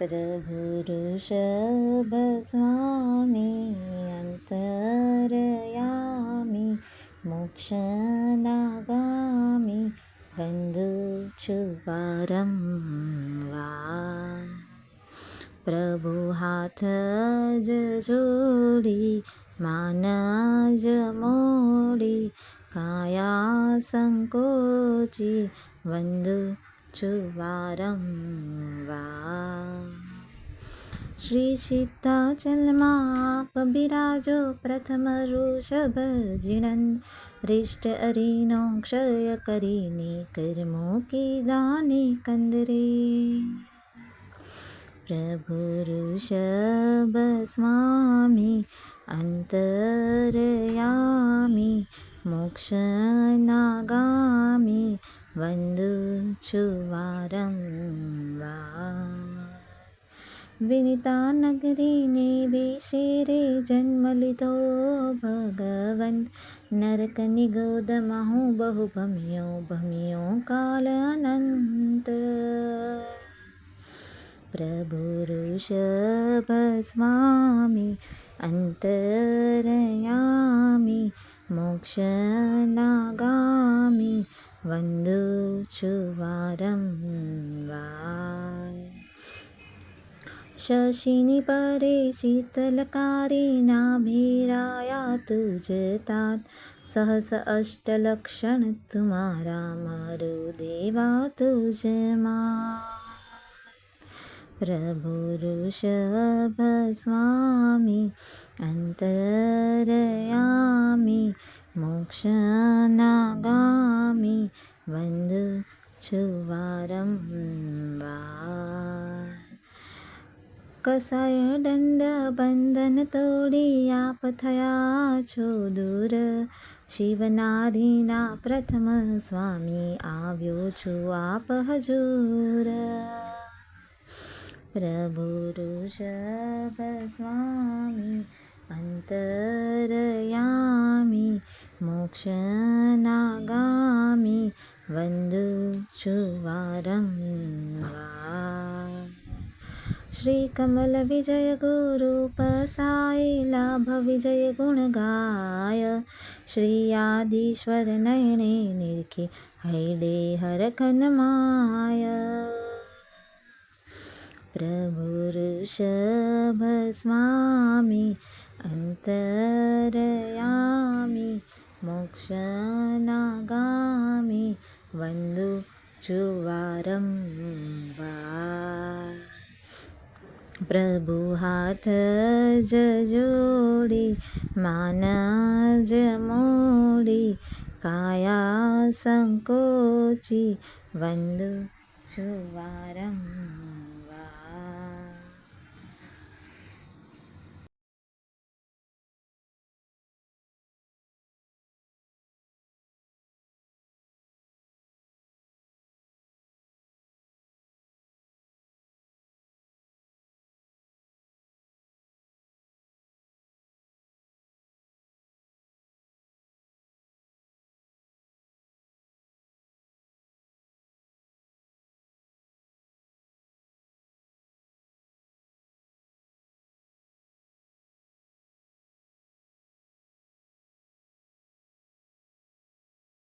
प्रभुरुषभस्वामी अन्तरयामि मोक्षनागामि बन्धुचुवारं वा प्रभु हाथ जोडी मानज मोडी काया सङ्कोची बन्धुचुवारं શ્રી સીતાચલમાં આપ બિરાજો પ્રથમ ઋષભ જીણન રિષ્ટ અરીનો ક્ષય કરીને કર્મો કીદાની કંદરે પ્રભુ ઋષભ સ્વામી અંતરયામી મોક્ષનાગામી વંદુ છું વિનિતા નગરીને શેરે જન્મ લીધો ભગવન નરકની ગોદમાં હું બહુ ભમ્યો ભમ્યો કાલ અનંત પ્રભુ ઋષભ સ્વામી અંતરયામી મોક્ષનાગામી વંદુ છું વારંવાર शशिनि परे शीतलकारिणाभिराया तु जतात्। सहस अष्टलक्षणतुमारा मारुदेवा तु जभुरुषभस्वामी अन्तरयामि मोक्षनागामि वन्द छुवारं वा કસાય દંડ બંધન તોડી આપ થયા છો દૂર શિવનારીના પ્રથમ સ્વામી આવ્યો છું આપ હજૂર પ્રભુ ઋષભ સ્વામી અંતરયામી મોક્ષનાગામી વંદુ છું વારંવાર श्रीकमलविजयगुरूपसाभविजयगुणगाय श्रीयादीश्वरनयने निर्खे हैडे हरखनमाय प्रभुरुशभस्वामि अन्तरयामि मोक्षनागामि बन्धु चुवारं वा પ્રભુ હાથ જ જોડી માના જ મોડી કાયા સંકોચી વંદુ છું વારંવાર.